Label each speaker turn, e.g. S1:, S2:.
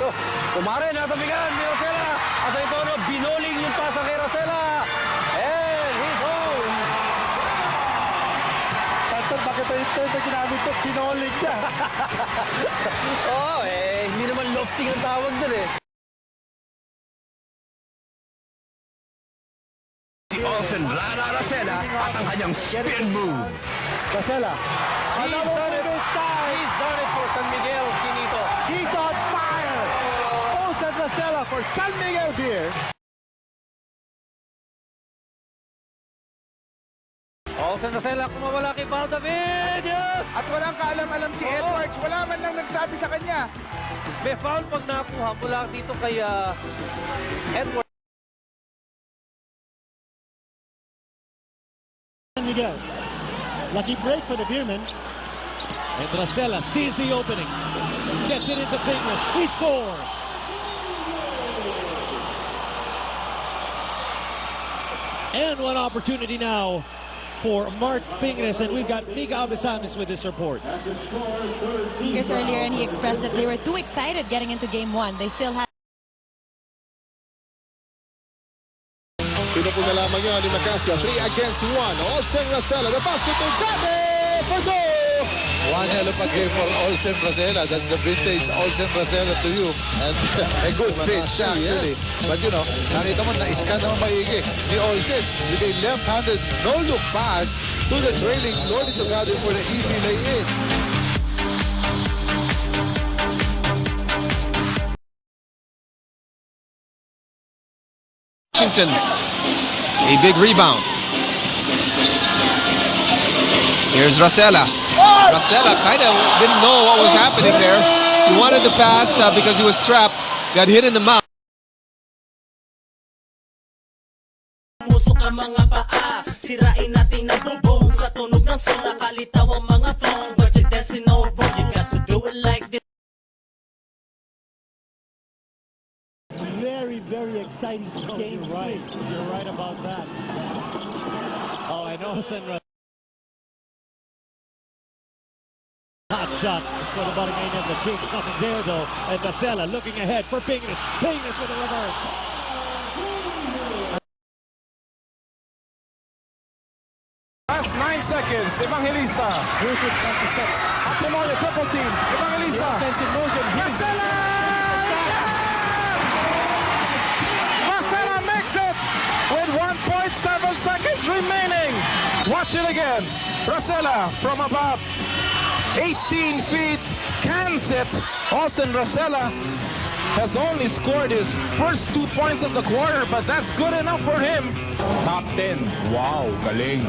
S1: dito. Kumare, natabigan ni Rosella. At ito, no, binoling yung pasa kay Rosella. And he's home.
S2: Pastor, bakit ito yung term na ginamit ko? Pinolig niya.
S1: Oo, eh, hindi naman lofting ang tawag dun eh.
S3: Si Olsen Rana Rosella at ang kanyang spin move.
S2: Rosella.
S1: He's done it. He's done it for San Miguel, Quinito.
S2: San Miguel Beer.
S1: Olsen Rosella, kumawala kay Valdavid. Yes!
S4: At walang kaalam-alam si
S1: Oo.
S4: Edwards. Wala man lang nagsabi sa kanya.
S1: May foul pag nakuha mula dito kay ah, Edward.
S2: San Miguel. Lucky break for the Beermen.
S5: And Rosella sees the opening. Gets it into fingers. He scores. And one opportunity now for Mark Pingnes. And we've got Mika Abesamis with this report.
S6: Years earlier, and he expressed that they were too excited getting into game one. They still had
S7: Sino po na yun ni Macasio. 3 against 1. Olsen Rosella. The basket to Gabi for goal! One hell of a game for Olsen Rosella. That's the vintage Olsen Rosella to you. And a good pitch actually. But you know, nakita mo, na-scan naman maigi. Si Olsen with a left-handed no-look pass to the trailing Lodi Togado for the easy lay-in.
S8: Washington. A big rebound. Here's Rosella. Rosella kind of didn't know what was happening there. He wanted to pass uh, because he was trapped. Got hit in the mouth.
S9: Musok ang mga paa Sirain natin ang bubong Sa tunog ng soul Nakalitaw ang mga phone But you're dancing over You got to do it like this
S2: Very, very exciting game.
S5: Right. You're right about that. Oh, I Olsen Ros- Hot shot for the Barangay The Kings. Nothing there, though. And Rosella looking ahead for Pingnes. Pingnes with a reverse.
S2: Last nine seconds. Evangelista. Has to set. Triple team. Evangelista. Motion. Marcela! Marcela makes it with 1.7 seconds remaining. Watch it again. Rosella from about 18 feet cans it. Austin Rosella has only scored his first two points of the quarter, but that's good enough for him. Top 10. Wow, galing.